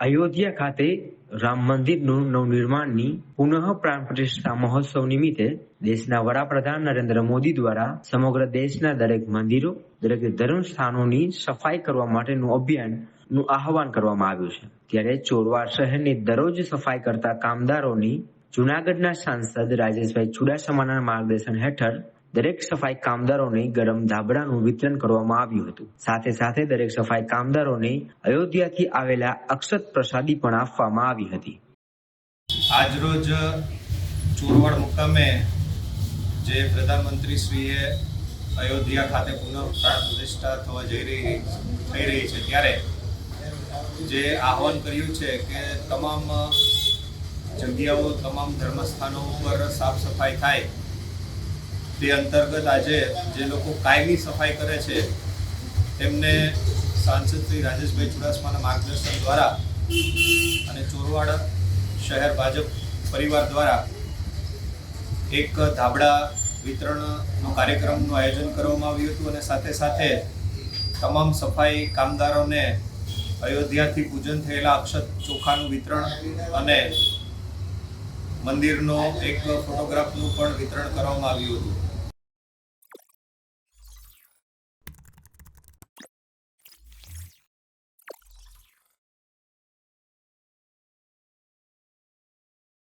અયોધ્યા ખાતે રામ મંદિરનું નવનિર્માણની પુનઃ પ્રાણ પ્રતિષ્ઠા મહોત્સવ નિમિત્તે દેશના વડાપ્રધાન નરેન્દ્ર મોદી દ્વારા સમગ્ર દેશના દરેક મંદિરો, દરેક ધર્મ સ્થાનોની સફાઈ કરવા માટેનું અભિયાનનું આહવાન કરવામાં આવ્યું છે. ત્યારે ચોરવાડ શહેરની દરરોજ સફાઈ કરતા કામદારોની જુનાગઢના સાંસદ રાજેશભાઈ ચુડાસમાના માર્ગદર્શન હેઠળ દરેક સફાઈ કામદારોને ગરમ ધાબળાનું વિતરણ કરવામાં આવ્યું હતું. સાથે સાથે દરેક સફાઈ કામદારોને અયોધ્યાથી આવેલા અક્ષત પ્રસાદી પણ આપવામાં આવી હતી. આજરોજ ચુરવડ મુકામે જે પ્રધાનમંત્રીશ્રીએ અયોધ્યા ખાતે પુનઃ પ્રતિષ્ઠા થવા જઈ રહી, થઈ રહી છે, ત્યારે જે આહવાન કર્યું છે કે તમામ જગ્યાઓ, તમામ ધર્મસ્થાનો ઉપર સાફ સફાઈ થાય. તે અંતર્ગત આજે જે લોકો કાયમી સફાઈ કરે છે, તેમને સાંસદ શ્રી રાજેશભાઈ ચુડાસમાના માર્ગદર્શન દ્વારા અને ચોરવાડ શહેર ભાજપ પરિવાર દ્વારા એક ધાબળા વિતરણનો કાર્યક્રમનું આયોજન કરવામાં આવ્યું હતું અને સાથે સાથે તમામ સફાઈ કામદારોને અયોધ્યાથી પૂજન થયેલા અક્ષત ચોખાનું વિતરણ અને મંદિરનો એક ફોટોગ્રાફનું પણ વિતરણ કરવામાં આવ્યું હતું.